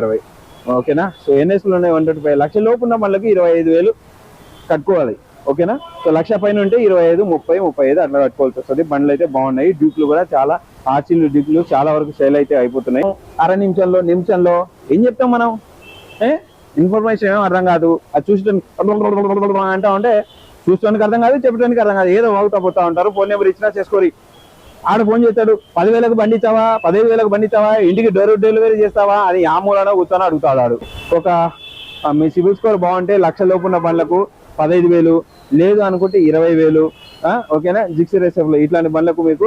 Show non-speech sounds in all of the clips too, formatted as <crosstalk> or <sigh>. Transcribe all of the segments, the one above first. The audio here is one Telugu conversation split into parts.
ఇరవై. ఓకేనా? సో ఎన్ఎస్లు ఉన్నాయి వన్ ట్వంటీ ఫైవ్ లక్ష లోపు ఉన్న బండ్లకి ఇరవై ఐదు వేలు కట్టుకోవాలి. ఓకేనా? సో లక్ష పైన ఉంటే ఇరవై ఐదు ముప్పై ముప్పై ఐదు అట్లా కట్టుకోవాల్సి వస్తుంది. బండ్లు అయితే బాగున్నాయి. డ్యూక్లు కూడా చాలా ఆర్చీలు డ్యూక్లు చాలా వరకు సేల్ అయితే అయిపోతున్నాయి. అర నిమిషంలో నిమిషంలో ఏం చెప్తాం మనం? ఏ? ఇన్ఫర్మేషన్ ఏం అర్థం కాదు. అది చూసడానికి అంటా ఉంటే చూసుకోడానికి అర్థం కాదు చెప్పడానికి అర్థం కాదు. ఏదో అవుతా పోతా ఉంటారు. ఫోన్ నెంబర్ ఇచ్చినా చేసుకోరి. ఆడ ఫోన్ చేస్తాడు పదివేలకు బండిస్తావా? పదిహేను వేలకు బండిస్తావా? ఇంటికి డోర్ డెలివరీ చేస్తావా? అని ఆమూలన కూర్చొని అడుగుతాడు ఆడు. ఒక మీ సిబిల్ స్కోర్ బాగుంటే లక్ష లోపున్న బండ్లకు పదహైదు వేలు లేదు అనుకుంటే ఇరవై వేలు ఓకేనా? జిక్స్ రేసెఫ్లు ఇట్లాంటి బండ్లకు మీకు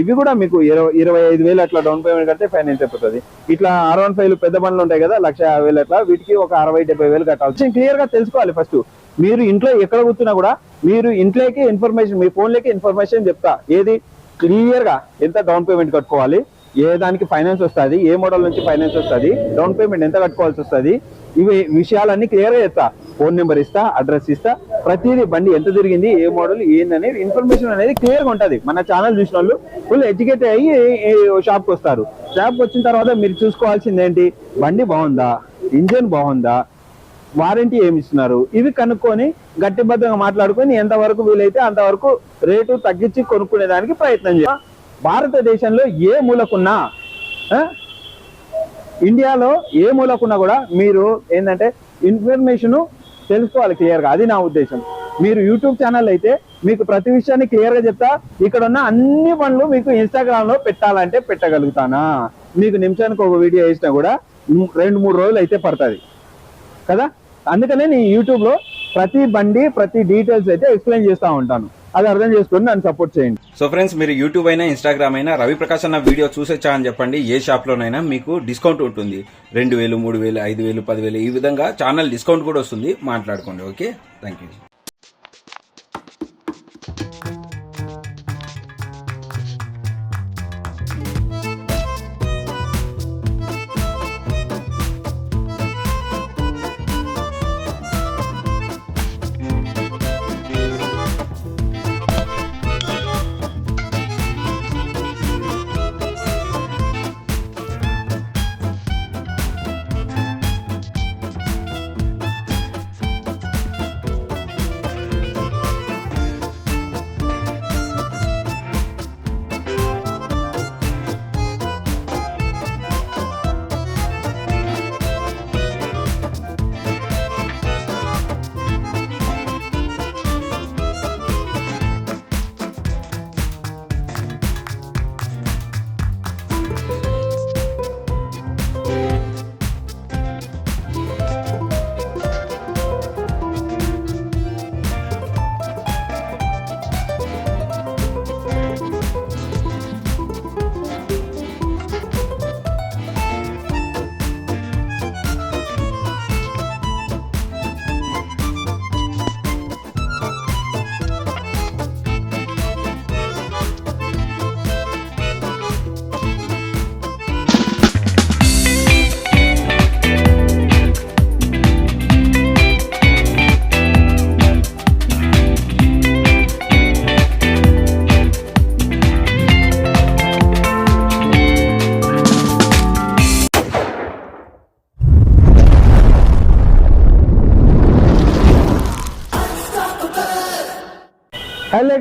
ఇవి కూడా మీకు ఇరవై ఇరవై ఐదు వేలు అట్లా డౌన్ పేమెంట్ కడితే ఫైనాన్స్ అయిపోతుంది. ఇట్లా ఆర్ వన్ ఫైవ్ పెద్ద బండ్లు ఉంటాయి కదా లక్ష యాభై వేలు అట్లా వీటికి ఒక అరవై డెబ్బై వేలు కట్టాలి. క్లియర్గా తెలుసుకోవాలి ఫస్ట్. మీరు ఇంట్లో ఎక్కడ కూర్చున్నా కూడా మీరు ఇంట్లోకి ఇన్ఫర్మేషన్ మీ ఫోన్లోకి ఇన్ఫర్మేషన్ చెప్తా. ఏది? క్లియర్గా ఎంత డౌన్ పేమెంట్ కట్టుకోవాలి ఏ దానికి ఫైనాన్స్ వస్తుంది ఏ మోడల్ నుంచి ఫైనాన్స్ వస్తుంది డౌన్ పేమెంట్ ఎంత కట్టుకోవాల్సి వస్తుంది ఇవి విషయాలన్నీ క్లియర్గా చెప్తా. ఫోన్ నెంబర్ ఇస్తా అడ్రస్ ఇస్తా ప్రతిదీ బండి ఎంత తిరిగింది ఏ మోడల్ ఏందనేది ఇన్ఫర్మేషన్ అనేది క్లియర్గా మన ఛానల్ చూసిన వాళ్ళు ఫుల్ ఎడ్యుకేట్ అయ్యి షాప్కి వస్తారు. షాప్కి వచ్చిన తర్వాత మీరు చూసుకోవాల్సింది ఏంటి? బండి బాగుందా? ఇంజన్ బాగుందా? వారంటీ ఏమి ఇస్తున్నారు ఇవి కనుక్కొని గట్టిబద్ధంగా మాట్లాడుకొని ఎంతవరకు వీలైతే అంతవరకు రేటు తగ్గించి కొనుక్కునే దానికి ప్రయత్నం చేయాలి భారతదేశంలో ఏ మూలకున్నా ఇండియాలో ఏ మూలకున్నా కూడా మీరు ఏంటంటే ఇన్ఫర్మేషన్ తెలుసుకోవాలి క్లియర్గా. అది నా ఉద్దేశం. మీరు యూట్యూబ్ ఛానల్ అయితే మీకు ప్రతి విషయాన్ని క్లియర్గా చెప్తా. ఇక్కడ ఉన్న అన్ని పనులు మీకు ఇన్స్టాగ్రామ్లో పెట్టాలంటే పెట్టగలుగుతానా? మీకు నిమిషానికి ఒక వీడియో వేసినా కూడా రెండు మూడు రోజులు అయితే పడుతుంది. కదా? అందుకనే నేను యూట్యూబ్లో ప్రతి బండి ప్రతి డీటెయిల్స్ అయితే ఎక్స్ప్లెయిన్ చేస్తా ఉంటాను. అది అర్థం చేసుకుని నన్ను సపోర్ట్ చేయండి. సో ఫ్రెండ్స్ మీరు యూట్యూబ్ అయినా ఇన్స్టాగ్రామ్ అయినా రవి ప్రకాష్ అన్న వీడియో చూసొచ్చా అని చెప్పండి. ఏ షాప్ లోనైనా మీకు డిస్కౌంట్ ఉంటుంది. రెండు వేలు మూడు వేలు ఐదు వేలు పదివేలు ఈ విధంగా ఛానల్ డిస్కౌంట్ కూడా వస్తుంది. మాట్లాడుకోండి okay thank you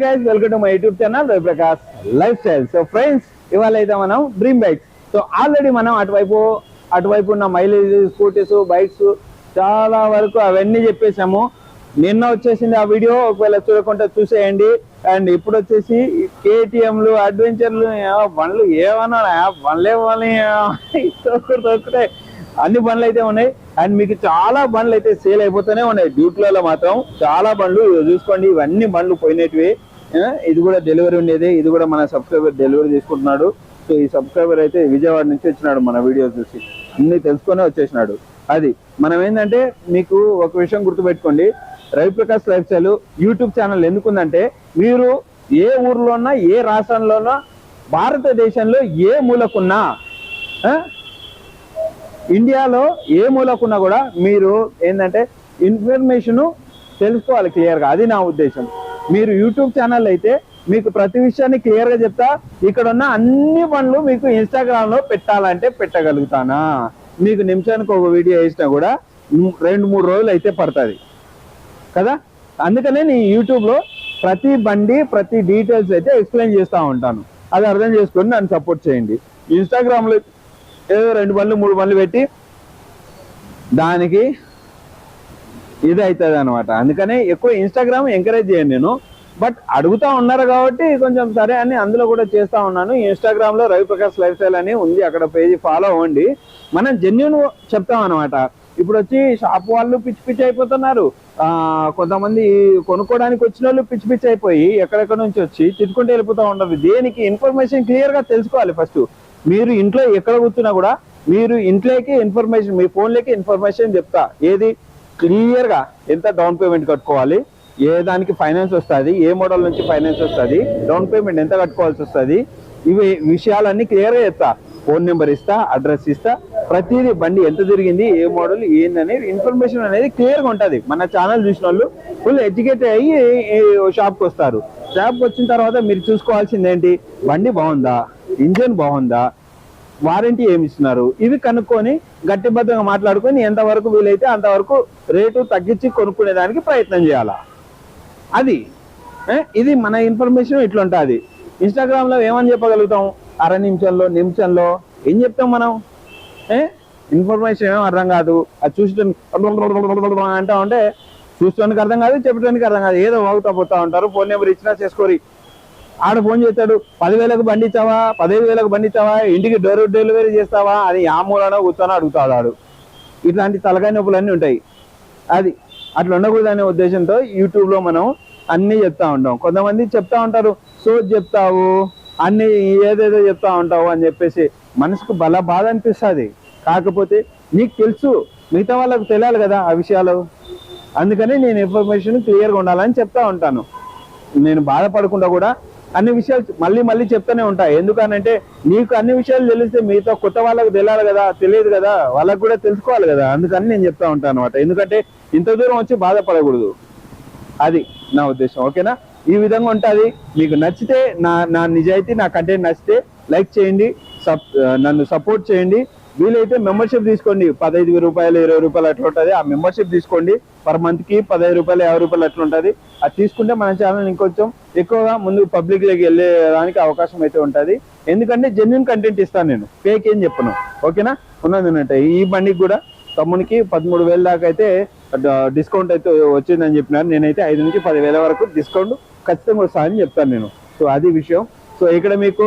guys welcome to my YouTube channel Raviprakash lifestyle so friends ఇవాళ అయితే మనం డ్రీమ్ బైక్స్ సో ఆల్రెడీ మనం అటువైపు అటువైపు ఉన్న మైలేజ్ స్కూటీస్ బైక్స్ చాలా వరకు అవన్నీ చెప్పేసాము నిన్న వచ్చేసింది ఆ వీడియో ఒకవేళ చూడకుండా చూసేయండి. అండ్ ఇప్పుడు వచ్చేసి కేటీఎంలు అడ్వెంచర్లు బండ్లు ఏమన్నా బండ్లే బండ్లు తొక్కుడు అన్ని బండ్లు అయితే ఉన్నాయి. అండ్ మీకు చాలా బండ్లు అయితే సేల్ అయిపోతూనే ఉన్నాయి. డ్యూట్లలో మాత్రం చాలా బండ్లు చూసుకోండి ఇవన్నీ బండ్లు పోయినటివి. ఇది కూడా డెలివరీ ఉండేది. ఇది కూడా మన సబ్స్క్రైబర్ డెలివరీ తీసుకుంటున్నాడు. సో ఈ సబ్స్క్రైబర్ అయితే విజయవాడ నుంచి వచ్చినాడు మన వీడియో చూసి. అన్ని తెలుసుకొని వచ్చేసినాడు. అది మనం ఏంటంటే మీకు ఒక విషయం గుర్తుపెట్టుకోండి. Raviprakash lifestyle YouTube channel ఎందుకుందంటే మీరు ఏ ఊర్లోనా ఏ రాష్ట్రంలోనా భారతదేశంలో ఏ మూలకున్నా ఇండియాలో ఏ మూలకున్నా కూడా మీరు ఏంటంటే ఇన్ఫర్మేషన్ తెలుసుకోవాలి క్లియర్గా. అది నా ఉద్దేశం. మీరు యూట్యూబ్ ఛానల్ అయితే మీకు ప్రతి విషయాన్ని క్లియర్గా చెప్తా. ఇక్కడ ఉన్న అన్ని పనులు మీకు ఇన్స్టాగ్రామ్లో పెట్టాలంటే పెట్టగలుగుతానా? మీకు నిమిషానికి ఒక వీడియో వేసినా కూడా రెండు మూడు రోజులు అయితే పడుతుంది. కదా? అందుకనే నేను యూట్యూబ్లో ప్రతి బండి ప్రతి డీటెయిల్స్ అయితే ఎక్స్ప్లెయిన్ చేస్తూ ఉంటాను. అది అర్థం చేసుకొని నన్ను సపోర్ట్ చేయండి. ఇన్స్టాగ్రామ్లో ఏదో రెండు బండ్లు మూడు బండ్లు పెట్టి దానికి ఇది అవుతుంది అనమాట అందుకనే ఎక్కువ ఇన్స్టాగ్రామ్ ఎంకరేజ్ చేయను నేను. బట్ అడుగుతా ఉన్నారు కాబట్టి కొంచెం సరే అని అందులో కూడా చేస్తూ ఉన్నాను. ఇన్స్టాగ్రామ్లో రవిప్రకాష్ లైఫ్ స్టైల్ అని ఉంది. అక్కడ పేజీ ఫాలో అవ్వండి. మనం జెన్యున్ చెప్తాం అనమాట ఇప్పుడు వచ్చి షాప్ వాళ్ళు పిచ్చి పిచ్చి అయిపోతున్నారు. ఆ కొంతమంది కొనుక్కోవడానికి వచ్చిన వాళ్ళు పిచ్చి పిచ్చి అయిపోయి ఎక్కడెక్కడ నుంచి వచ్చి తిట్టుకుంటూ వెళ్ళిపోతూ ఉండదు దేనికి? ఇన్ఫర్మేషన్ క్లియర్గా తెలుసుకోవాలి ఫస్ట్ మీరు ఇంట్లో ఎక్కడ కూర్చున్నా కూడా మీరు ఇంట్లోకి ఇన్ఫర్మేషన్ మీ ఫోన్లోకి ఇన్ఫర్మేషన్ చెప్తా. ఏది? క్లియర్గా ఎంత డౌన్ పేమెంట్ కట్టుకోవాలి ఏ దానికి ఫైనాన్స్ వస్తుంది ఏ మోడల్ నుంచి ఫైనాన్స్ వస్తుంది డౌన్ పేమెంట్ ఎంత కట్టుకోవాల్సి వస్తుంది ఇవి విషయాలన్నీ క్లియర్గా చెప్తా. ఫోన్ నెంబర్ ఇస్తా అడ్రస్ ఇస్తా ప్రతిదీ బండి ఎంత తిరిగింది ఏ మోడల్ ఏందనేది ఇన్ఫర్మేషన్ అనేది క్లియర్గా మన ఛానల్ చూసిన వాళ్ళు ఫుల్ ఎడ్యుకేట్ అయ్యి షాప్కి వస్తారు. షాప్కి వచ్చిన తర్వాత మీరు చూసుకోవాల్సింది ఏంటి బండి బాగుందా? ఇంజన్ బాగుందా? వారంటీ ఏమి ఇస్తున్నారు ఇవి కనుక్కొని గట్టిబద్ధంగా మాట్లాడుకొని ఎంతవరకు వీలైతే అంతవరకు రేటు తగ్గించి కొనుక్కునే దానికి ప్రయత్నం చేయాలా? అది ఇది మన ఇన్ఫర్మేషన్ ఇట్లా ఉంటుంది. ఇన్స్టాగ్రామ్లో ఏమని చెప్పగలుగుతాం? అర నిమిషంలో నిమిషంలో ఏం చెప్తాం మనం? ఇన్ఫర్మేషన్ ఏమో అర్థం కాదు. అది చూసడానికి అంటా ఉంటే చూసుకోడానికి అర్థం కాదు చెప్పడానికి అర్థం కాదు ఏదో వాగుతా పోతా ఉంటారు ఫోన్ నెంబర్ ఇచ్చినా చేసుకోరి. ఆడ ఫోన్ చేస్తాడు పదివేలకు బండిచ్చావా? పదిహేను వేలకు బండిచ్చావా? ఇంటికి డోర్ డెలివరీ చేస్తావా? అని ఆమూలనో మూలనో కూర్చొని అడుగుతాడు ఆడు. ఇట్లాంటి తలకాయ నొప్పులన్నీ ఉంటాయి. అది అట్లా ఉండకూడదనే ఉద్దేశంతో యూట్యూబ్లో మనం అన్నీ చెప్తా ఉంటాం. కొంతమంది చెప్తా ఉంటారు సో చెప్తావు అన్ని ఏదేదో చెప్తా ఉంటావు అని చెప్పేసి మనసుకు బల బాధ అనిపిస్తుంది. కాకపోతే నీకు తెలుసు మిగతా వాళ్ళకు తెలియాలి కదా ఆ విషయాలు. అందుకని నేను ఇన్ఫర్మేషన్ క్లియర్గా ఉండాలని చెప్తా ఉంటాను. నేను బాధపడకుండా కూడా అన్ని విషయాలు మళ్ళీ మళ్ళీ చెప్తూనే ఉంటా. ఎందుకనంటే నీకు అన్ని విషయాలు తెలిస్తే మీతో కొత్త వాళ్ళకు తెలియాలి కదా తెలియదు కదా వాళ్ళకు కూడా తెలుసుకోవాలి కదా. అందుకని నేను చెప్తా ఉంటాను అనమాట ఎందుకంటే ఇంత దూరం వచ్చి బాధపడకూడదు. అది నా ఉద్దేశం. ఓకేనా? ఈ విధంగా ఉంటుంది. మీకు నచ్చితే నా నా నిజాయితీ నా కంటెంట్ నచ్చితే లైక్ చేయండి సప్ నన్ను సపోర్ట్ చేయండి. వీలైతే మెంబర్షిప్ తీసుకోండి. పదహైదు రూపాయలు ఇరవై రూపాయలు అట్లా ఉంటుంది ఆ మెంబర్షిప్ తీసుకోండి. పర్ మంత్కి పదహైదు రూపాయలు యాభై రూపాయలు అట్లా ఉంటుంది అది తీసుకుంటే మన ఛానల్ ఇంకొంచెం ఎక్కువగా ముందు పబ్లిక్లోకి వెళ్ళేదానికి అవకాశం అయితే ఉంటుంది. ఎందుకంటే జెన్యున్ కంటెంట్ ఇస్తాను నేను. ఫేక్ ఏం చెప్పను. ఓకేనా? ఉన్నది ఉన్నట్టు. ఈ బండికి కూడా తమ్మునికి పదమూడు వేల దాకా అయితే డిస్కౌంట్ అయితే వచ్చిందని చెప్పినారు. నేనైతే ఐదు నుంచి పదివేల వరకు డిస్కౌంట్ ఖచ్చితంగా వస్తానని చెప్తాను నేను. సో అది విషయం. సో ఇక్కడ మీకు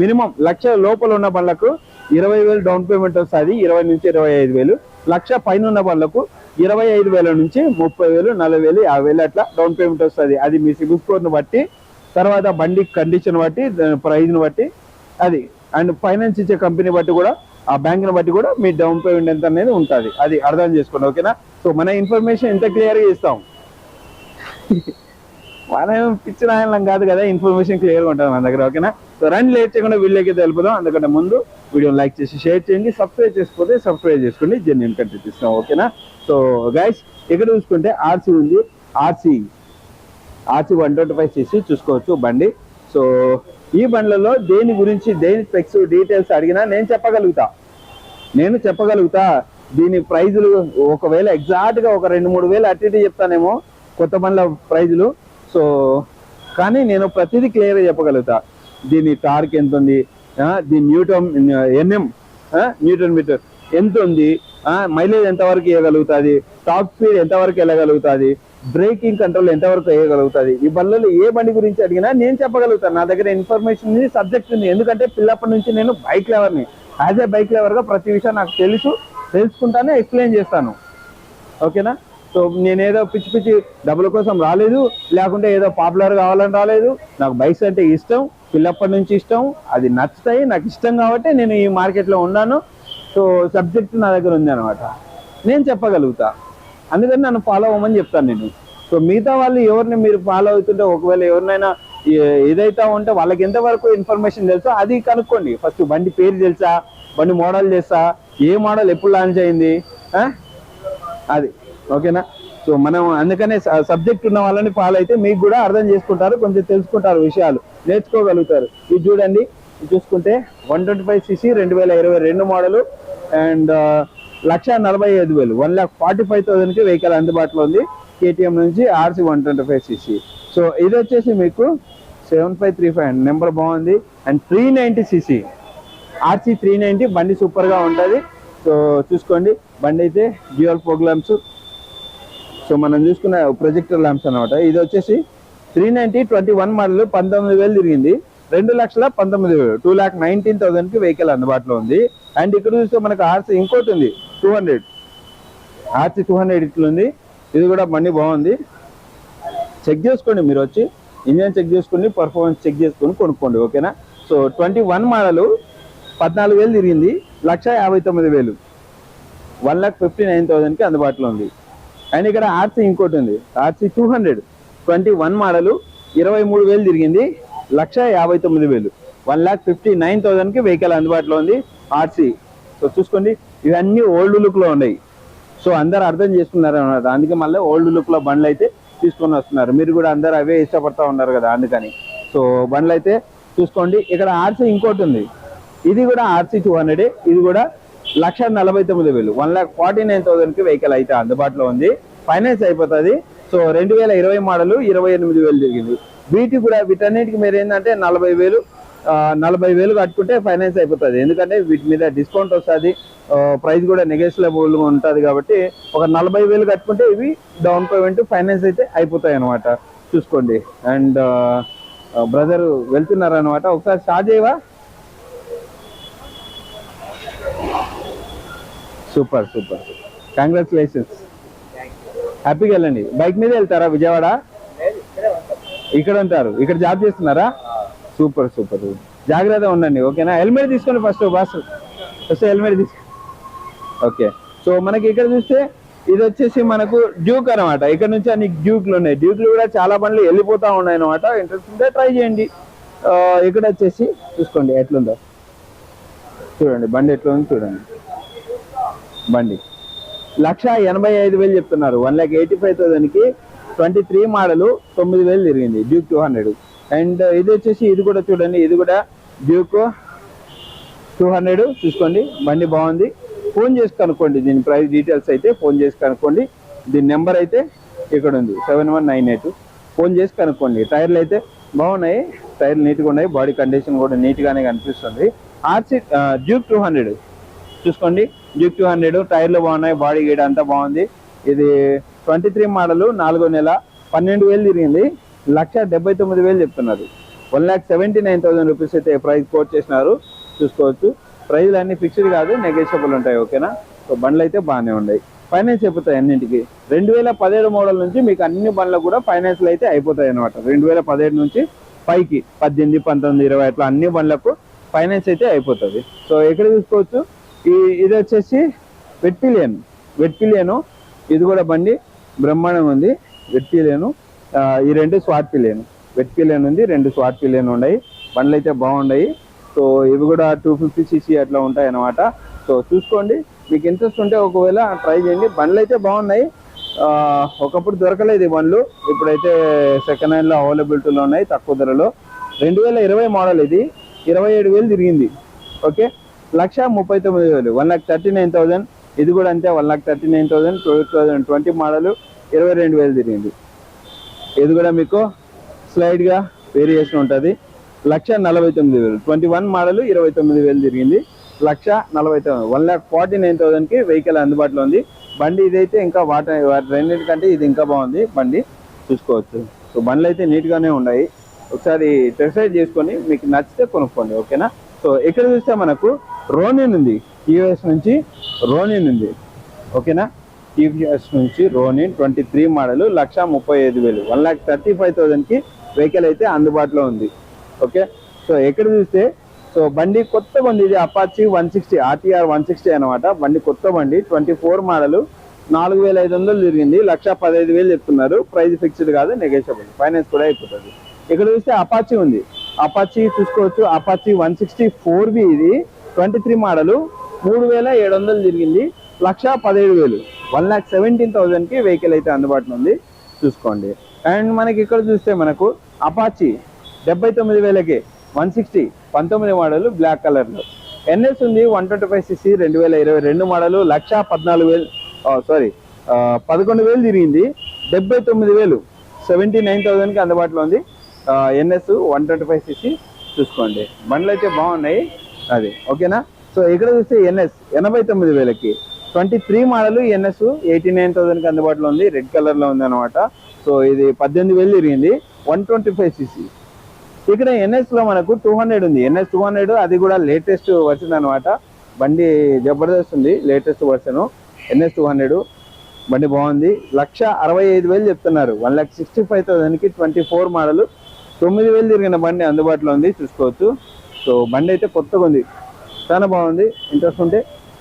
మినిమం లక్ష లోపల ఉన్న బండ్లకు ఇరవై వేలు డౌన్ పేమెంట్ వస్తుంది ఇరవై నుంచి ఇరవై ఐదు వేలు. లక్ష పైన ఉన్న బండ్లకు ఇరవై ఐదు వేల నుంచి ముప్పై వేలు నలభై వేలు యాభై వేలు అట్లా డౌన్ పేమెంట్ వస్తుంది. అది మీ సిబిల్ స్కోర్ని బట్టి తర్వాత బండి కండిషన్ బట్టి ప్రైజ్ని బట్టి అది. అండ్ ఫైనాన్స్ ఇచ్చే కంపెనీ బట్టి కూడా ఆ బ్యాంక్ని బట్టి కూడా మీ డౌన్ పేమెంట్ ఎంత అనేది ఉంటుంది. అది అర్థం చేసుకోండి ఓకేనా సో మన ఇన్ఫర్మేషన్ ఎంత క్లియర్గా ఇస్తాం. <laughs> మనం పిచ్చిన రాయడం కాదు కదా ఇన్ఫర్మేషన్ క్లియర్గా ఉంటుంది మన దగ్గర ఓకేనా సో రండి లేట్ చేయకుండా వీళ్ళకి తెలుపుదాం అందుకంటే ముందు వీడియోని లైక్ చేసి షేర్ చేయండి. సబ్స్క్రైబ్ చేసుకోతే సబ్స్క్రైబ్ చేసుకోండి. జెన్యున్ కంటెంట్ ఇస్తాం ఓకేనా సో గైస్ ఇక్కడ చూసుకుంటే ఆర్సీ ఉంది. RC RC one twenty five CC చూసుకోవచ్చు బండి. సో ఈ బండ్లలో దేని గురించి దేని స్పెక్స్ డీటెయిల్స్ అడిగినా నేను చెప్పగలుగుతా. నేను చెప్పగలుగుతా. దీని ప్రైజులు ఒకవేళ ఎగ్జాక్ట్గా ఒక రెండు మూడు వేలు అటు ఇటు చెప్తానేమో కొత్త బండ్ల ప్రైజులు. సో కానీ నేను ప్రతిదీ క్లియర్గా చెప్పగలుగుతా. దీని టార్క్ ఎంత ఉంది? దీని న్యూటన్ ఎన్ఎం న్యూటన్ మీటర్ ఎంత ఉంది? మైలేజ్ ఎంతవరకు ఇవ్వగలుగుతుంది? టాప్ స్పీడ్ ఎంతవరకు వెళ్ళగలుగుతుంది? బ్రేకింగ్ కంట్రోల్ ఎంతవరకు వేయగలుగుతుంది? ఈ బండ్లలో ఏ బండి గురించి అడిగినా నేను చెప్పగలుగుతాను. నా దగ్గర ఇన్ఫర్మేషన్ ఉంది సబ్జెక్ట్ ఉంది. ఎందుకంటే పిల్లప్పటి నుంచి నేను బైక్ లెవర్ని యాజ్ ఏ బైక్ లెవర్గా ప్రతి విషయం నాకు తెలుసు తెలుసుకుంటానే ఎక్స్ప్లెయిన్ చేస్తాను. ఓకేనా సో నేనేదో పిచ్చి పిచ్చి డబ్బుల కోసం రాలేదు లేకుంటే ఏదో పాపులర్ కావాలని రాలేదు. నాకు బైక్స్ అంటే ఇష్టం పిల్లప్పటి నుంచి ఇష్టం అది నచ్చుతాయి నాకు ఇష్టం కాబట్టి నేను ఈ మార్కెట్లో ఉన్నాను. సో సబ్జెక్ట్ నా దగ్గర ఉంది అనమాట నేను చెప్పగలుగుతా. అందుకని నన్ను ఫాలో అవ్వమని చెప్తాను నేను. సో మిగతా వాళ్ళు ఎవరిని మీరు ఫాలో అవుతుంటే ఒకవేళ ఎవరినైనా ఏదైతే ఉంటే వాళ్ళకి ఎంతవరకు ఇన్ఫర్మేషన్ తెలుసా అది కనుక్కోండి. ఫస్ట్ బండి పేరు తెలుసా? బండి మోడల్ తెలుసా? ఏ మోడల్ ఎప్పుడు లాంచ్ అయింది? అది. ఓకేనా? సో మనం అందుకనే సబ్జెక్ట్ ఉన్న వాళ్ళని ఫాలో అయితే మీకు కూడా అర్థం చేసుకుంటారు కొంచెం తెలుసుకుంటారు విషయాలు. నేర్చుకోగలుగుతారు. ఇది చూడండి. చూసుకుంటే వన్ ట్వంటీ ఫైవ్ సీసీ రెండు వేల ఇరవై రెండు మోడలు అండ్ లక్ష నలభై ఐదు వేలు. వన్ ల్యాక్ ఫార్టీ ఫైవ్ థౌసండ్కి వెహికల్ అందుబాటులో ఉంది. కేటీఎం నుంచి RC one twenty five CC. So ఇది వచ్చేసి మీకు seven five three five number బాగుంది. And three ninety CC. RC three ninety. బండి సూపర్గా ఉంటుంది. సో చూసుకోండి. బండి అయితే డ్యూయల్ ప్రోగ్రామ్స్ సో మనం చూసుకున్న ప్రొజెక్టర్ ల్యాంప్స్ అనమాట ఇది వచ్చేసి three ninety twenty one model పంతొమ్మిది వేలు తిరిగింది. రెండు లక్షల పంతొమ్మిది వేలు. టూ ల్యాక్ నైన్టీన్ థౌసండ్కి వెహికల్ అందుబాటులో ఉంది. అండ్ ఇక్కడ చూస్తే మనకు ఆర్సీ ఇంకోటి ఉంది. Two hundred RC two hundred ఇట్లుంది ఇది కూడా బండి బాగుంది. చెక్ చేసుకోండి మీరు వచ్చి. ఇంజన్ చెక్ చేసుకుని పర్ఫార్మెన్స్ చెక్ చేసుకుని కొనుక్కోండి ఓకేనా సో ట్వంటీ వన్ మోడలు పద్నాలుగు వేలు తిరిగింది. లక్ష యాభై తొమ్మిది వేలు. వన్ లాక్ ఫిఫ్టీ నైన్ థౌసండ్కి అందుబాటులో ఉంది. అండ్ ఇక్కడ ఆర్సీ ఇంకోటి ఉంది. RC two hundred. Twenty one model ఇరవై మూడు వేలు తిరిగింది. లక్ష యాభై తొమ్మిది వేలు. వన్ లాక్ ఫిఫ్టీ నైన్ థౌసండ్కి వెహికల్ అందుబాటులో ఉంది ఆర్సీ. సో చూసుకోండి ఇవన్నీ ఓల్డ్ లుక్లో ఉన్నాయి. సో అందరు అర్థం చేసుకున్నారు అన్నమాట. అందుకే మళ్ళీ ఓల్డ్ లుక్లో బండ్లు అయితే తీసుకొని వస్తున్నారు. మీరు కూడా అందరు అవే ఇష్టపడతా ఉన్నారు కదా అందుకని. సో బండ్లు అయితే చూసుకోండి. ఇక్కడ ఆర్సీ ఇంకోటి ఉంది. ఇది కూడా ఆర్సీ టూ హండ్రెడ్. ఇది కూడా లక్ష నలభై తొమ్మిది వేలు. వన్ లాక్ ఫార్టీ నైన్ థౌసండ్కి వెహికల్ అయితే అందుబాటులో ఉంది. ఫైనాన్స్ అయిపోతుంది. సో రెండు వేల ఇరవై మోడల్ ఇరవై ఎనిమిది వేలు తిరిగింది వీటి కూడా వీటన్నిటికి మీరు ఏంటంటే నలభై వేలు నలభై వేలు కట్టుకుంటే ఫైనాన్స్ అయిపోతుంది. ఎందుకంటే వీటి మీద డిస్కౌంట్ వస్తుంది. ప్రైస్ కూడా నెగోషియబుల్ ఉంటుంది కాబట్టి ఒక నలభై వేలు కట్టుకుంటే ఇవి డౌన్ పేమెంట్ ఫైనాన్స్ అయితే అయిపోతాయి అనమాట చూసుకోండి. అండ్ బ్రదర్ వెళ్తున్నారు అనమాట ఒకసారి స్టార్ట్ చేయవా? Super super. కంగ్రాచులేషన్స్ హ్యాపీగా వెళ్ళండి. బైక్ మీద వెళ్తారా విజయవాడ? ఇక్కడ ఉంటారు. ఇక్కడ జాబ్ చేస్తున్నారా? సూపర్ సూపర్ జాగ్రత్త ఉండండి ఓకేనా? హెల్మెట్ తీసుకోండి ఫస్ట్ బస్ ఫస్ట్ హెల్మెట్ తీసుకో. ఓకే సో మనకి ఇక్కడ చూస్తే ఇది వచ్చేసి మనకు డ్యూక్ అనమాట ఇక్కడ నుంచి అన్ని డ్యూక్లు ఉన్నాయి. డ్యూక్లు కూడా చాలా బండ్లు వెళ్ళిపోతా ఉన్నాయి అనమాట ఇంట్రెస్ట్ ఉంటే ట్రై చేయండి uh, ఇక్కడ వచ్చేసి చూసుకోండి ఎట్లుందో. చూడండి బండి ఎట్లా ఉంది చూడండి. బండి. లక్ష ఎనభై ఐదు వేలు చెప్తున్నారు. వన్ ల్యాక్ ఎయిటీ ఫైవ్ థౌసండ్కి ట్వంటీ త్రీ మోడల్ తొమ్మిది వేలు తిరిగింది. డ్యూక్ టూ హండ్రెడ్ అండ్ ఇది వచ్చేసి ఇది కూడా చూడండి. ఇది కూడా డ్యూక్ టూ హండ్రెడ్ చూసుకోండి. బండి బాగుంది. ఫోన్ చేసి కనుక్కోండి. దీని ప్రైస్ డీటెయిల్స్ అయితే ఫోన్ చేసి కనుక్కోండి. దీని నెంబర్ అయితే ఇక్కడ ఉంది. Seven one nine eight. Phone చేసి కనుక్కోండి. టైర్లు అయితే బాగున్నాయి. టైర్లు నీట్గా ఉన్నాయి. బాడీ కండిషన్ కూడా నీట్గానే కనిపిస్తుంది. ఆర్సీ డ్యూక్ టూ హండ్రెడ్ చూసుకోండి. డ్యూక్ టూ హండ్రెడ్ టైర్లు బాగున్నాయి బాడీ గేట్ అంతా బాగుంది. ఇది ట్వంటీ త్రీ మోడల్ నాలుగో నెల పన్నెండు వేలు తిరిగింది. లక్ష డెబ్బై తొమ్మిది వేలు చెప్తున్నారు. One lakh seventy nine thousand rupees అయితే ప్రైస్ కోట్ చేసినారు. చూసుకోవచ్చు. ప్రైజ్లు అన్ని ఫిక్స్డ్ కాదు నెగోషియబుల్ ఉంటాయి ఓకేనా? సో బండ్లు అయితే బాగానే ఉన్నాయి. ఫైనాన్స్ అయిపోతాయి అన్నింటికి. రెండు వేల పదిహేడు మోడల్ నుంచి మీకు అన్ని బండ్లకు కూడా ఫైనాన్స్లు అయితే అయిపోతాయి అనమాట రెండు వేల పదిహేడు నుంచి పైకి పద్దెనిమిది పంతొమ్మిది ఇరవై అట్లా అన్ని బండ్లకు ఫైనాన్స్ అయితే అయిపోతుంది. సో ఎక్కడ చూసుకోవచ్చు? ఈ ఇది వచ్చేసి వెట్పిలియన్ వెట్పిలియను ఇది కూడా బండి బ్రహ్మాండం ఉంది. వెట్పిలియను ఈ రెండు స్వాట్ పిలియన్ ఉంది రెండు స్వాట్ ఉన్నాయి. బండ్లు అయితే బాగున్నాయి సో ఇవి కూడా టూ ఫిఫ్టీ సీసీ అట్లా ఉంటాయి అన్నమాట సో చూసుకోండి. మీకు ఇంట్రెస్ట్ ఉంటే ఒకవేళ ట్రై చేయండి. బండ్లు అయితే బాగున్నాయి. ఒకప్పుడు దొరకలేదు ఈ బండ్లు. ఇప్పుడైతే సెకండ్ హ్యాండ్లో అవైలబిలిటీలో ఉన్నాయి తక్కువ ధరలో. రెండు వేల ఇరవై మోడల్ ఇది. ఇరవై ఏడు వేలు తిరిగింది. ఓకే? లక్ష ముప్పై తొమ్మిది వేలు. One lakh thirty nine thousand ఇది కూడా అంతే one lakh thirty nine thousand two thousand twenty model ఇరవై రెండు వేలు తిరిగింది. ఇది కూడా మీకు స్లైడ్గా వేరియేషన్ ఉంటుంది. లక్ష నలభై తొమ్మిది వేలు. ట్వంటీ వన్ మోడల్ ఇరవై తొమ్మిది వేలు తిరిగింది. లక్ష నలభై తొమ్మిది వన్ ల్యాక్ ఫార్టీ నైన్ థౌసండ్కి వెహికల్ అందుబాటులో ఉంది. బండి ఇదైతే ఇంకా వాటి వాటి రెండింటికంటే ఇది ఇంకా బాగుంది. బండి చూసుకోవచ్చు. సో బండ్లు అయితే నీట్గానే ఉన్నాయి. ఒకసారి టెస్ట్ చేసుకొని మీకు నచ్చితే కొనుక్కోండి. ఓకేనా? సో ఇక్కడ చూస్తే మనకు రోనిన్ ఉంది. టీవీఎస్ నుంచి రోనిన్ ఉంది. ఓకేనా? టీవీఎస్ నుంచి రోనిన్ ట్వంటీ త్రీ మోడల్ లక్ష ముప్పై ఐదు వేలు. వన్ లాక్ థర్టీ ఫైవ్ థౌసండ్కి వెహికల్ అయితే అందుబాటులో ఉంది. ఓకే? సో ఎక్కడ చూస్తే సో బండి కొత్త బండి ఇది Apache one sixty RTR one sixty అనమాట బండి కొత్త బండి ట్వంటీ ఫోర్ మోడల్ నాలుగు వేల ఐదు వందలు తిరిగింది. లక్ష పదహైదు వేలు చెప్తున్నారు. ప్రైస్ ఫిక్స్డ్ కాదు నెగోషియబుల్ ఫైనాన్స్ కూడా అయిపోతుంది. ఇక్కడ చూస్తే అపాచి ఉంది. అపాచి చూసుకోవచ్చు. Apache one sixty four B ఇది. ట్వంటీ త్రీ మోడలు మూడు వేల ఏడు వందలు తిరిగింది. లక్ష పదిహేడు వేలు. వన్ ల్యాక్ సెవెంటీన్ థౌసండ్కి వెహికల్ అయితే అందుబాటులో ఉంది. చూసుకోండి. అండ్ మనకి ఇక్కడ చూస్తే మనకు అపాచీ డెబ్బై తొమ్మిది వేలకి వన్ సిక్స్టీ పంతొమ్మిది మోడల్ బ్లాక్ కలర్లో. ఎన్ఎస్ ఉంది వన్ ట్వంటీ ఫైవ్ సిసి రెండు వేల ఇరవై రెండు మోడల్ లక్ష పద్నాలుగు వేలు సారీ పదకొండు వేలు తిరిగింది. డెబ్బై తొమ్మిది వేలు సెవెంటీ నైన్ థౌజండ్కి అందుబాటులో ఉంది. NS one twenty five CC. చూసుకోండి. బండ్లు అయితే బాగున్నాయి. అది. ఓకేనా? సో ఇక్కడ చూస్తే ఎన్ఎస్ ఎనభై తొమ్మిది వేలకి. Twenty three model NS eighty nine థౌసండ్కి అందుబాటులో ఉంది. రెడ్ కలర్లో ఉంది అనమాట సో ఇది పద్దెనిమిది వేలు తిరిగింది. వన్ ట్వంటీ ఫైవ్ సిసి ఇక్కడ ఎన్ఎస్లో మనకు టూ హండ్రెడ్ ఉంది. ఎన్ఎస్ టూ హండ్రెడ్ అది కూడా లేటెస్ట్ వర్షన్ అనమాట బండి జబర్దస్త్ ఉంది latest version. NS two hundred బండి బాగుంది. లక్ష అరవై ఐదు వేలు చెప్తున్నారు. వన్ లాక్ సిక్స్టీ ఫైవ్ థౌసండ్కి ట్వంటీ ఫోర్ మోడల్. తొమ్మిది వేలు తిరిగిన బండి అందుబాటులో ఉంది. చూసుకోవచ్చు. సో బండి అయితే కొత్తగా ఉంది. చాలా బాగుంది. ఇంట్రెస్ట్ ఉంటే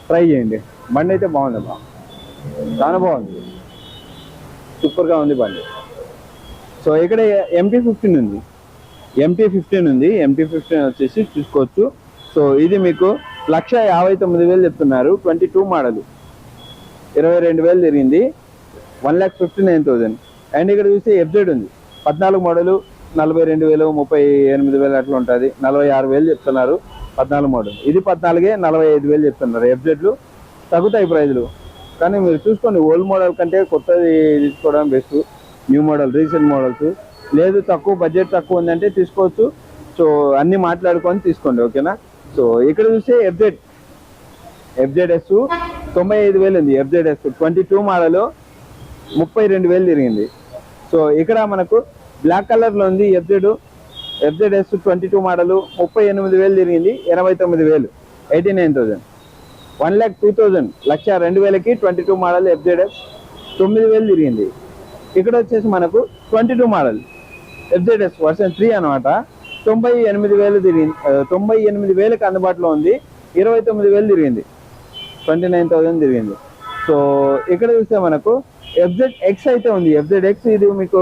ట్రై చేయండి. బండి అయితే బాగుంది బా చాలా బాగుంది. సూపర్గా ఉంది బండి. సో ఇక్కడ ఎంటీ ఫిఫ్టీన్ ఉంది. ఎంటీ ఫిఫ్టీన్ ఉంది. ఎంటీ ఫిఫ్టీన్ వచ్చేసి చూసుకోవచ్చు. సో ఇది మీకు లక్ష యాభై తొమ్మిది వేలు చెప్తున్నారు. Twenty two model. ఇరవై రెండు వేలు తిరిగింది. One lakh fifty nine thousand and ఇక్కడ చూస్తే ఎఫ్జెడ్ ఉంది. పద్నాలుగు మోడలు. నలభై రెండు వేలు ముప్పై ఎనిమిది వేలు అట్లా ఉంటుంది. నలభై ఆరు వేలు చెప్తున్నారు. పద్నాలుగు మోడల్. ఇది పద్నాలుగే నలభై ఐదు వేలు చెప్తున్నారు. ఎఫ్జెడ్లు తగ్గుతాయి ప్రైజులు. కానీ మీరు చూసుకోండి ఓల్డ్ మోడల్ కంటే కొత్తది తీసుకోవడం best new model recent models లేదు తక్కువ బడ్జెట్ తక్కువ ఉందంటే తీసుకోవచ్చు. సో అన్ని మాట్లాడుకొని తీసుకోండి ఓకేనా? సో ఇక్కడ చూస్తే ఎఫ్జెడ్ ఎఫ్జెడ్ఎస్ తొంభై ఐదు వేలు ఉంది ఎఫ్జెడ్ఎస్ ట్వంటీ టూ మోడల్ ముప్పై రెండు వేలు తిరిగింది. సో ఇక్కడ మనకు బ్లాక్ కలర్లో ఉంది FZ S twenty two model ముప్పై ఎనిమిది వేలు తిరిగింది ఎనభై తొమ్మిది వేలు eighty nine thousand one lakh two thousand లక్ష రెండు వేలకి ట్వంటీ టూ మోడల్ ఎఫ్జెడ్ఎస్ తొమ్మిది వేలు తిరిగింది. ఇక్కడ వచ్చేసి మనకు twenty two model FZS version three అనమాట తొంభై ఎనిమిది వేలు తిరిగింది తొంభై ఎనిమిది వేలకు అందుబాటులో ఉంది ఇరవై తొమ్మిది వేలు తిరిగింది. ట్వంటీ నైన్ థౌసండ్ తిరిగింది. సో ఇక్కడ చూస్తే మనకు ఎఫ్జెడ్ ఎక్స్ అయితే ఉంది ఎఫ్జెడ్ ఎక్స్ ఇది మీకు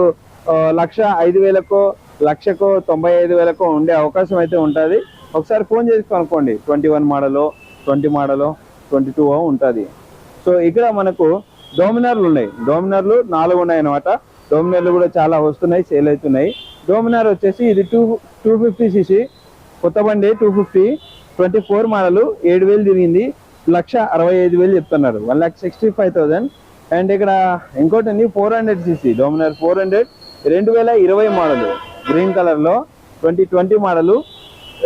లక్ష ఐదు వేలకో లక్షకో తొంభై ఐదు వేలకో ఉండే అవకాశం అయితే ఉంటుంది. ఒకసారి ఫోన్ చేసి కనుక్కోండి. ట్వంటీ వన్ మోడలో ట్వంటీ మోడలో ట్వంటీ టూ ఉంటుంది. సో ఇక్కడ మనకు డోమినార్లు ఉన్నాయి. డోమినార్లు నాలుగు ఉన్నాయి అనమాట డోమినార్లు కూడా చాలా వస్తున్నాయి సేల్ అవుతున్నాయి. డోమినార్ వచ్చేసి ఇది టూ టూ ఫిఫ్టీ సీసీ. కొత్త బండి two fifty. Twenty four model ఏడు వేలు తిరిగింది. లక్ష అరవై ఐదు వేలు చెప్తున్నారు. One lakh sixty five thousand. And ఇక్కడ ఇంకోటి four hundred CC. Dominar four hundred. రెండు వేల ఇరవై మోడల్. గ్రీన్ కలర్లో ట్వంటీ ట్వంటీ మోడల్.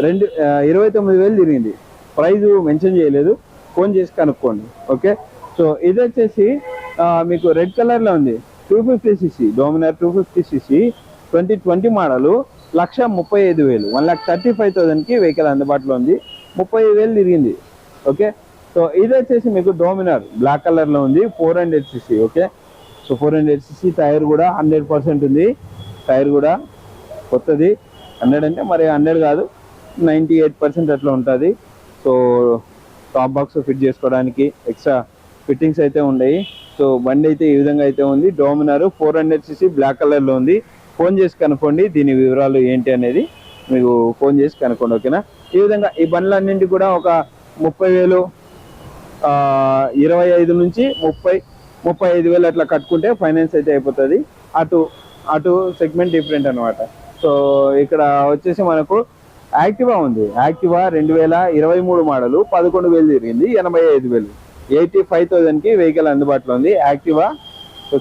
రెండు ఇరవై తొమ్మిది వేలు తిరిగింది. ప్రైజ్ మెన్షన్ చేయలేదు. ఫోన్ చేసి కనుక్కోండి. ఓకే? సో ఇది వచ్చేసి మీకు రెడ్ కలర్లో ఉంది. Two fifty CC Dominar two fifty CC twenty twenty model. లక్ష ముప్పై ఐదు వేలు. వన్ లాక్ థర్టీ ఫైవ్ థౌసండ్కి వెహికల్ అందుబాటులో ఉంది. ముప్పై ఐదు వేలు తిరిగింది. ఓకే? సో ఇది వచ్చేసి మీకు డోమినార్. బ్లాక్ కలర్లో ఉంది. Four hundred CC. Okay? So four hundred CC tyre కూడా హండ్రెడ్ పర్సెంట్ ఉంది. టైర్ కూడా కొత్తది. హండ్రెడ్ అంటే మరి హండ్రెడ్ కాదు నైంటీ ఎయిట్ పర్సెంట్ అట్లా ఉంటుంది. సో టాప్ బాక్స్ ఫిట్ చేసుకోవడానికి ఎక్స్ట్రా ఫిట్టింగ్స్ అయితే ఉన్నాయి. సో బండి అయితే ఈ విధంగా అయితే ఉంది. Dominar four hundred CC black కలర్లో ఉంది. ఫోన్ చేసి కనుక్కోండి దీని వివరాలు ఏంటి అనేది మీకు ఫోన్ చేసి కనుక్కోండి ఓకేనా? ఈ విధంగా ఈ బండ్లన్నింటి కూడా ఒక ముప్పై వేలు ఇరవై ఐదు నుంచి ముప్పై ముప్పై ఐదు వేలు అట్లా కట్టుకుంటే ఫైనాన్స్ అయితే అయిపోతుంది. అటు అటు సెగ్మెంట్ డిఫరెంట్ అనమాట సో ఇక్కడ వచ్చేసి మనకు యాక్టివా ఉంది. యాక్టివా రెండు వేల ఇరవై మూడు మోడలు పదకొండు వేలు తిరిగింది ఎనభై ఐదు వేలు. ఎయిటీ ఫైవ్ థౌసండ్కి వెహికల్ అందుబాటులో ఉంది. యాక్టివా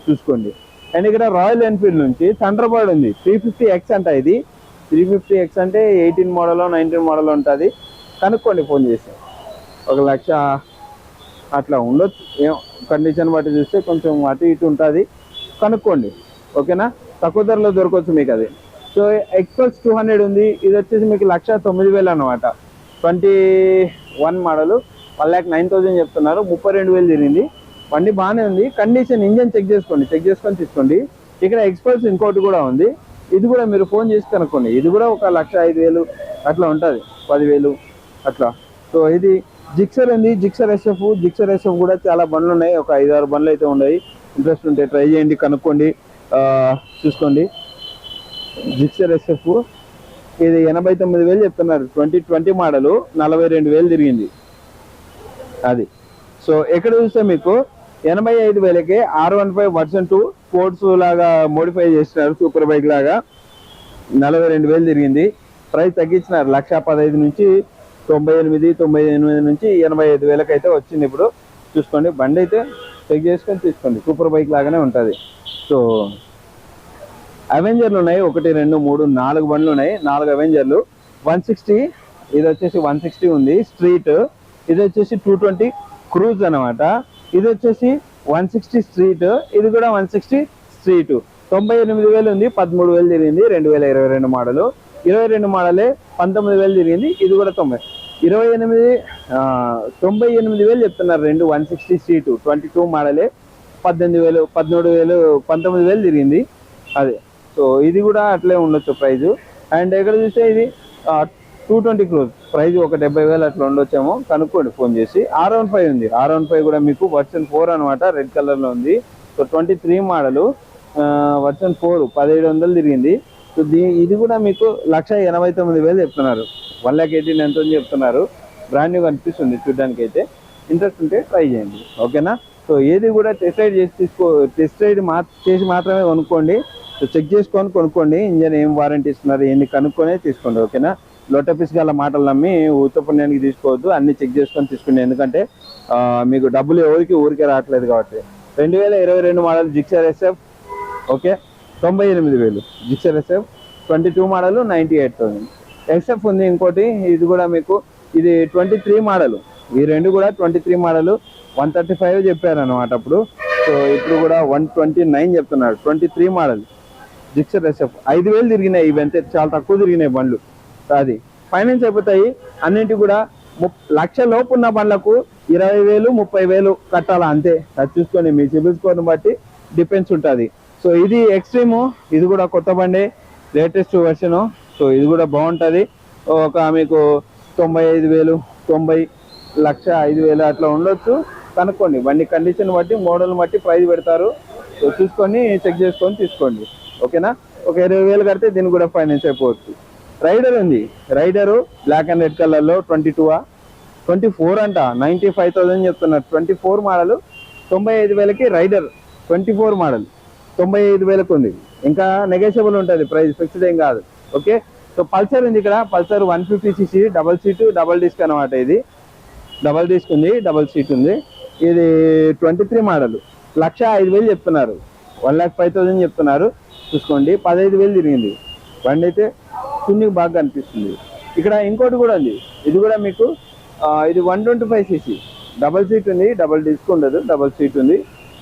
చూసుకోండి. అండ్ ఇక్కడ రాయల్ ఎన్ఫీల్డ్ నుంచి థండర్బర్డ్ ఉంది. త్రీ ఫిఫ్టీ ఎక్స్ అంట ఇది. త్రీ ఫిఫ్టీ ఎక్స్ అంటే ఎయిటీన్ మోడల్ నైన్టీన్ మోడల్ ఉంటుంది. కనుక్కోండి ఫోన్ చేసి. ఒక లక్ష అట్లా ఉండొచ్చు. ఏం కండిషన్ బట్టి చూస్తే కొంచెం అటు ఇటు ఉంటుంది. కనుక్కోండి. ఓకేనా? తక్కువ ధరలో దొరకవచ్చు మీకు అది సో ఎక్స్ప్రెస్ టూ హండ్రెడ్ ఉంది. ఇది వచ్చేసి మీకు లక్ష తొమ్మిది వేలు అనమాట twenty one model one lakh nine thousand చెప్తున్నారు. ముప్పై రెండు వేలు తిరిగింది. బండి బాగానే ఉంది. కండిషన్ ఇంజన్ చెక్ చేసుకోండి. చెక్ చేసుకొని తీసుకోండి. ఇక్కడ ఎక్స్ప్రెస్ ఇంకోటి కూడా ఉంది. ఇది కూడా మీరు ఫోన్ చేసి కనుక్కోండి. ఇది కూడా ఒక లక్ష ఐదు వేలు అట్లా ఉంటుంది. పదివేలు అట్లా. సో ఇది జిక్సర్ ఉంది జిక్సర్ ఎస్ఎఫ్ జిక్సర్ ఎస్ఎఫ్ కూడా చాలా బండ్లు ఉన్నాయి. ఒక ఐదు ఆరు బండ్లు అయితే ఉన్నాయి. ఇంట్రెస్ట్ ఉంటే ట్రై చేయండి కనుక్కోండి చూసుకోండి. జిక్సర్ ఎస్ఎఫ్ ఇది ఎనభై తొమ్మిది వేలు చెప్తున్నారు. ట్వంటీ ట్వంటీ మోడల్ నలభై రెండు వేలు తిరిగింది. అది. సో ఎక్కడ చూస్తే మీకు ఎనభై ఐదు వేలకి R one five version two sports లాగా మోడిఫై చేసినారు సూపర్ బైక్ లాగా. నలభై రెండు వేలు తిరిగింది. ప్రైస్ తగ్గించినారు. లక్ష పదహైదు నుంచి తొంభై ఎనిమిది తొంభై ఎనిమిది నుంచి ఎనభై ఐదు వేలకు అయితే వచ్చింది ఇప్పుడు. చూసుకోండి బండి అయితే చెక్ చేసుకొని తీసుకోండి. సూపర్ బైక్ లాగానే ఉంటుంది. సో అవెంజర్లు ఉన్నాయి. ఒకటి రెండు మూడు నాలుగు బండ్లు ఉన్నాయి. నాలుగు అవెంజర్లు వన్ సిక్స్టీ ఇది వచ్చేసి వన్ సిక్స్టీ ఉంది. స్ట్రీట్ ఇది వచ్చేసి టూ ట్వంటీ క్రూజ్ అనమాట ఇది వచ్చేసి వన్ సిక్స్టీ స్ట్రీట్ ఇది కూడా వన్ సిక్స్టీ స్ట్రీట్ తొంభై ఎనిమిది వేలు ఉంది. పదమూడు వేలు తిరిగింది. రెండు వేల ఇరవై రెండు మోడలు ఇరవై రెండు మోడలే పంతొమ్మిది వేలు తిరిగింది. ఇది కూడా తొంభై. ఇరవై ఎనిమిది తొంభై ఎనిమిది వేలు చెప్తున్నారు రెండు one sixty seat twenty two మోడలే పద్దెనిమిది వేలు పదమూడు వేలు పంతొమ్మిది వేలు తిరిగింది. అదే. సో ఇది కూడా అట్లే ఉండొచ్చు ప్రైజ్. అండ్ ఎక్కడ చూస్తే ఇది టూ ట్వంటీ క్రోజ్ ప్రైజ్ ఒక డెబ్బై వేలు అట్లా ఉండొచ్చేమో కనుక్కోండి ఫోన్ చేసి. ఆర్ వన్ ఫైవ్ ఉంది. ఆర్ వన్ ఫైవ్ కూడా మీకు వర్షన్ ఫోర్ అనమాట రెడ్ కలర్లో ఉంది. So twenty three model version four పదిహేడు వందలు తిరిగింది. సో దీ ఇది కూడా మీకు లక్ష ఎనభై తొమ్మిది వేలు చెప్తున్నారు. వన్ ల్యాక్ ఎయిటీన్ ఎంత అని చెప్తున్నారు. బ్రాండ్ న్యూ కనిపిస్తుంది చూడడానికి అయితే ఇంట్రెస్ట్ ఉంటే ట్రై చేయండి. ఓకేనా సో ఏది కూడా టెస్ట్ రైడ్ చేసి తీసుకో టెస్ట్ రైడ్ మా చేసి మాత్రమే కొనుక్కోండి. సో చెక్ చేసుకొని కొనుక్కోండి. ఇంజన్ ఏం వారంటీ ఇస్తున్నారు ఏంటి కనుక్కొనే తీసుకోండి. ఓకేనా లోటపిస్ గల మాటలు నమ్మి ఉత్తపుణ్యానికి తీసుకోవద్దు. అన్ని చెక్ చేసుకొని తీసుకోండి ఎందుకంటే మీకు డబ్బులు ఎవరికి ఊరికే రావట్లేదు కాబట్టి. రెండు వేల ఇరవై రెండు మోడల్ జిక్సర్ ఎస్ఎఫ్ ఓకే తొంభై ఎనిమిది వేలు. Gixxer SF twenty two model ninety eight thousand SF ఉంది ఇంకోటి ఇది కూడా మీకు ఇది ట్వంటీ త్రీ మోడల్. ఈ రెండు కూడా twenty three model. One thirty five చెప్పారు అనమాట అప్పుడు. సో ఇప్పుడు కూడా వన్ ట్వంటీ నైన్ చెప్తున్నాడు twenty three model. Gixxer SF ఐదు వేలు తిరిగినాయి ఇవి అంతే. చాలా తక్కువ తిరిగినాయి బండ్లు. అది. ఫైనాన్స్ అయిపోతాయి. అన్నింటి కూడా లక్ష లోపు ఉన్న బండ్లకు ఇరవై వేలు ముప్పై వేలు కట్టాలా అంతే. అది చూసుకొని మీ సిబిల్ స్కోర్ని బట్టి డిపెండ్స్ ఉంటుంది. సో ఇది ఎక్స్ట్రీమ్. ఇది కూడా కొత్త బండి. Latest version. సో ఇది కూడా బాగుంటుంది. ఒక మీకు తొంభై ఐదు వేలు తొంభై లక్ష ఐదు వేలు అట్లా ఉండొచ్చు. కనుక్కోండి. బండి కండిషన్ బట్టి మోడల్ బట్టి ప్రైస్ పెడతారు. సో చూసుకొని చెక్ చేసుకొని తీసుకోండి. ఓకేనా ఒక ఇరవై వేలు కడితే దీన్ని కూడా ఫైనాన్స్ అయిపోవచ్చు. రైడర్ ఉంది. రైడరు బ్లాక్ అండ్ రెడ్ కలర్లో ట్వంటీ టూ ట్వంటీ ఫోర్ అంట. నైంటీ ఫైవ్ థౌసండ్ చెప్తున్నారు. ట్వంటీ ఫోర్ మోడల్ తొంభై ఐదు వేలకి రైడర్ ట్వంటీ ఫోర్ మోడల్ తొంభై ఐదు వేలకు ఉంది. ఇంకా నెగోషియబుల్ ఉంటుంది. ప్రైస్ ఫిక్స్డ్ ఏం కాదు. ఓకే? సో పల్సర్ ఉంది ఇక్కడ. Pulsar one fifty CC double seat double disc అనమాట ఇది. డబల్ డిస్క్ ఉంది డబల్ సీట్ ఉంది. ఇది ట్వంటీ త్రీ మోడల్ లక్ష ఐదు వేలు చెప్తున్నారు. వన్ ల్యాక్ ఫైవ్ థౌసండ్ చెప్తున్నారు. చూసుకోండి. పదహైదు వేలు తిరిగింది. బండి అయితే చున్నీకి బాగా కనిపిస్తుంది. ఇక్కడ ఇంకోటి కూడా ఉంది. ఇది కూడా మీకు ఇది one twenty five CC double seat ఉంది డబల్ డిస్క్ ఉండదు డబల్ సీట్ ఉంది.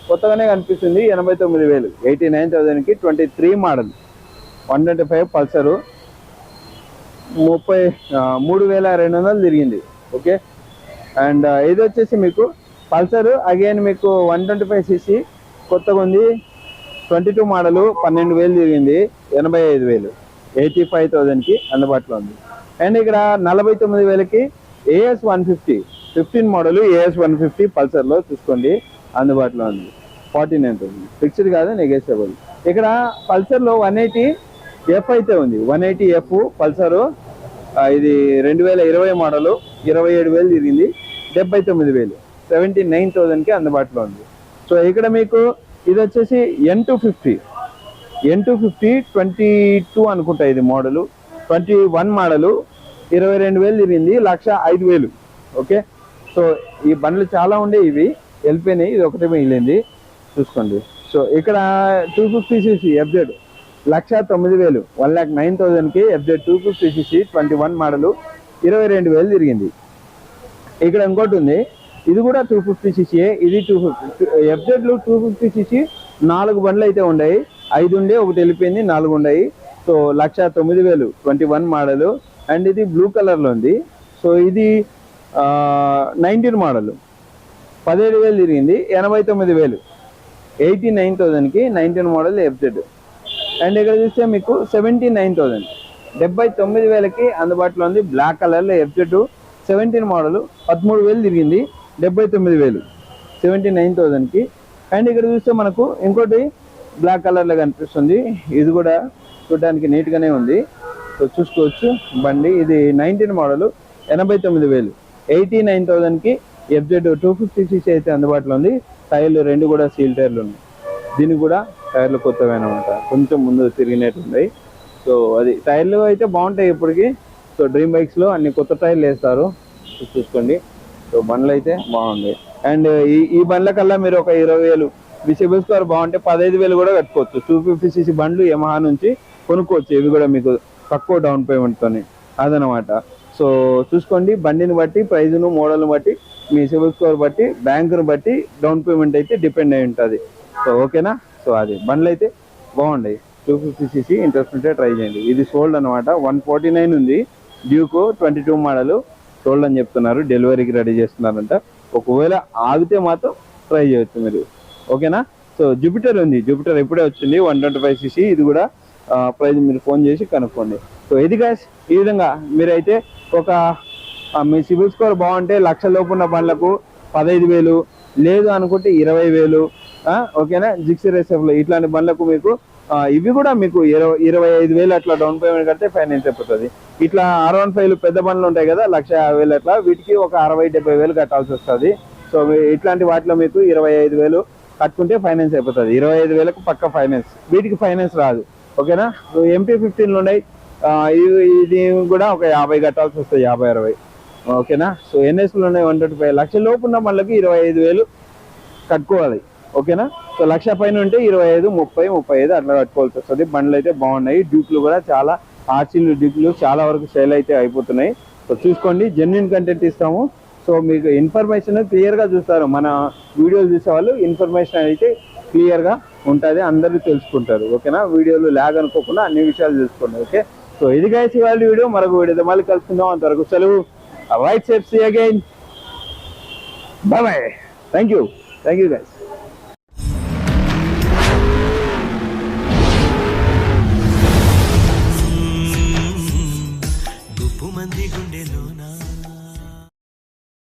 కొత్తగానే కనిపిస్తుంది ఎనభై తొమ్మిది వేలు. Eighty nine థౌసండ్కి twenty three model one twenty five Pulsar. ముప్పై మూడు వేల రెండు వందలు తిరిగింది. ఓకే? అండ్ ఇది వచ్చేసి మీకు పల్సర్. అగైన్ మీకు వన్ ట్వంటీ ఫైవ్ సీసీ. కొత్తగా ఉంది. ట్వంటీ టూ మోడలు పన్నెండు వేలు తిరిగింది. ఎనభై ఐదు వేలు. ఎయిటీ ఫైవ్ థౌజండ్కి అందుబాటులో ఉంది. అండ్ ఇక్కడ నలభై తొమ్మిది వేలకి AS one fifty. Fifteen model AS one fifty పల్సర్లో చూసుకోండి. అందుబాటులో ఉంది. ఫార్టీ నైన్ థౌసండ్ ఫిక్స్డ్ కాదు నెగోషియబుల్. ఇక్కడ పల్సర్లో వన్ ఎయిటీ ఎఫ్ అయితే ఉంది. వన్ ఎయిటీ ఎఫ్ పల్సరు ఇది రెండు వేల ఇరవై మోడలు ఇరవై ఏడు వేలు తిరిగింది. డెబ్బై తొమ్మిది వేలు. సెవెంటీ నైన్ థౌజండ్కి అందుబాటులో ఉంది. సో ఇక్కడ మీకు ఇది వచ్చేసి N two fifty N two fifty twenty two అనుకుంటా ఇది మోడలు ట్వంటీ వన్ మోడలు ఇరవై రెండు వేలు తిరిగింది. లక్ష ఐదు వేలు. ఓకే సో ఈ బండ్లు చాలా ఉండే ఇవి. వెళ్ళిపోయినాయి ఇది ఒకటే మిగిలింది. చూసుకోండి. సో ఇక్కడ టూ ఫిఫ్టీ సీసీ ఎఫ్జెడ్ లక్ష తొమ్మిది వేలు వన్ ల్యాక్ నైన్ థౌజండ్కి FZ two fifty CC twenty one model ఇరవై రెండు వేలు తిరిగింది. ఇక్కడ ఇంకోటి ఉంది ఇది కూడా టూ ఫిఫ్టీ సీసీఏ ఇది టూ ఫిఫ్టీ ఎఫ్జెడ్లు టూ ఫిఫ్టీ సీసీ నాలుగు బండ్లు అయితే ఉన్నాయి ఐదు ఉండే ఒకటి వెళ్ళిపోయింది నాలుగు ఉన్నాయి సో లక్ష తొమ్మిది వేలు ట్వంటీ వన్ మోడల్. అండ్ ఇది బ్లూ కలర్లో ఉంది. సో ఇది నైన్టీన్ మోడల్. పదిహేడు వేలు తిరిగింది ఎనభై తొమ్మిది వేలు. ఎయిటీ నైన్ థౌజండ్కి నైన్టీన్ మోడల్ ఎఫ్జెడ్. అండ్ ఇక్కడ చూస్తే మీకు సెవెంటీ నైన్ థౌజండ్ డెబ్బై తొమ్మిది వేలకి అందుబాటులో ఉంది బ్లాక్ కలర్లో ఎఫ్జెడ్ సెవెంటీన్ మోడల్ పదమూడు వేలు తిరిగింది డెబ్బై తొమ్మిది వేలు. సెవెంటీ నైన్ థౌజండ్కి అండ్ ఇక్కడ చూస్తే మనకు ఇంకోటి బ్లాక్ కలర్లో కనిపిస్తుంది. ఇది కూడా చూడడానికి నీట్గానే ఉంది. సో చూసుకోవచ్చు. బండి ఇది నైన్టీన్ మోడల్ ఎనభై తొమ్మిది వేలు. ఎయిటీ నైన్ థౌజండ్కి ఎఫ్జెడ్ టూ ఫిఫ్టీ సీసీ అయితే అందుబాటులో ఉంది. టైర్లు రెండు కూడా సీల్ టైర్లు ఉన్నాయి. దీనికి కూడా టైర్లు కొత్తవి అనమాట కొంచెం ముందు తిరిగినట్టు సో అది టైర్లు అయితే బాగుంటాయి ఇప్పటికి. సో డ్రీమ్ బైక్స్లో అన్ని కొత్త టైర్లు వేస్తారు. చూసుకోండి. సో బండ్లు అయితే బాగుంది. అండ్ ఈ ఈ బండ్ల కల్లా మీరు ఒక ఇరవై వేలు మీ సిబిల్ స్కోర్ బాగుంటే పదహైదు వేలు కూడా కట్టుకోవచ్చు. టూ ఫిఫ్టీ సీసీ బండ్లు యమహా నుంచి కొనుక్కోవచ్చు. ఇవి కూడా మీకు తక్కువ డౌన్ పేమెంట్తోని. అదనమాట. సో చూసుకోండి. బండిని బట్టి ప్రైజ్ను మోడల్ని బట్టి మీ సిబిల్ స్కోర్ బట్టి బ్యాంకును బట్టి డౌన్ పేమెంట్ అయితే డిపెండ్ అయి ఉంటుంది. సో ఓకేనా? సో అది బండ్లు అయితే బాగుంటాయి. టూ ఫిఫ్టీ సీసీ ఇంట్రెస్ట్ ఉంటే ట్రై చేయండి. ఇది సోల్డ్ అనమాట వన్ ఫార్టీ నైన్ ఉంది. Duke twenty two model sold అని చెప్తున్నారు. డెలివరీకి రెడీ చేస్తున్నారంట. ఒకవేళ ఆగితే మాత్రం ట్రై చేయొచ్చు మీరు. ఓకేనా? సో జూపిటర్ ఉంది. జూపిటర్ ఇప్పుడే వచ్చింది? One twenty five CC. ఇది కూడా ప్రైజ్ మీరు ఫోన్ చేసి కనుక్కోండి. సో ఇది కాస్ ఈ విధంగా మీరైతే ఒక మీ సిబిల్ స్కోర్ బాగుంటే లక్ష లోపు ఉన్న బండ్లకు పదహైదు వేలు లేదు అనుకుంటే ఇరవై వేలు ఓకేనా? జిక్సీ రేసెఫ్లో ఇట్లాంటి బండ్లకు మీకు ఇవి కూడా మీకు ఇరవై ఇరవై ఐదు వేలు అట్లా డౌన్ పేమెంట్ కడితే ఫైనాన్స్ అయిపోతుంది. ఇట్లా ఆర్ వన్ ఫైవ్ పెద్ద బండ్లు ఉంటాయి కదా లక్ష యాభై వేలు అట్లా వీటికి ఒక అరవై డెబ్బై వేలు కట్టాల్సి వస్తుంది. సో ఇట్లాంటి వాటిలో మీకు ఇరవై ఐదు వేలు కట్టుకుంటే ఫైనాన్స్ అయిపోతుంది. ఇరవై ఐదు వేలకు పక్క ఫైనాన్స్ వీటికి ఫైనాన్స్ రాదు. ఓకేనా? ఎంపీ ఫిఫ్టీన్లు ఉన్నాయి. ఇది కూడా ఒక యాభై కట్టాల్సి వస్తుంది యాభై అరవై. ఓకేనా? సో ఎన్ఎస్లు ఉన్నాయి వన్ ట్వంటీ ఫైవ్ లక్షల లోపు ఉన్న వాళ్ళకి ఇరవై ఐదు వేలు కట్టుకోవాలి. ఓకేనా? సో లక్ష పైన ఉంటే ఇరవై ఐదు ముప్పై ముప్పై ఐదు అట్లా కట్టుకోవాల్సి వస్తుంది. బండ్లు అయితే బాగున్నాయి. డ్యూక్లు కూడా చాలా ఆర్సీలు డ్యూక్లు చాలా వరకు సేల్ అయితే అయిపోతున్నాయి. సో చూసుకోండి. జెన్యున్ కంటెంట్ ఇస్తాము. సో మీకు ఇన్ఫర్మేషన్ క్లియర్గా చూస్తారు. మన వీడియోలు చూసే వాళ్ళు ఇన్ఫర్మేషన్ అయితే క్లియర్గా ఉంటుంది. అందరూ తెలుసుకుంటారు. ఓకేనా? వీడియోలు ల్యాగ్ అనుకోకుండా అన్ని విషయాలు తెలుసుకోండి ఓకే? సో ఇది కలిసి వాళ్ళు వీడియో. మరొక వీడియో మళ్ళీ కలుసుకుందాం. అంతవరకు సెలవు. Ride safe see again bye thank you thank you guys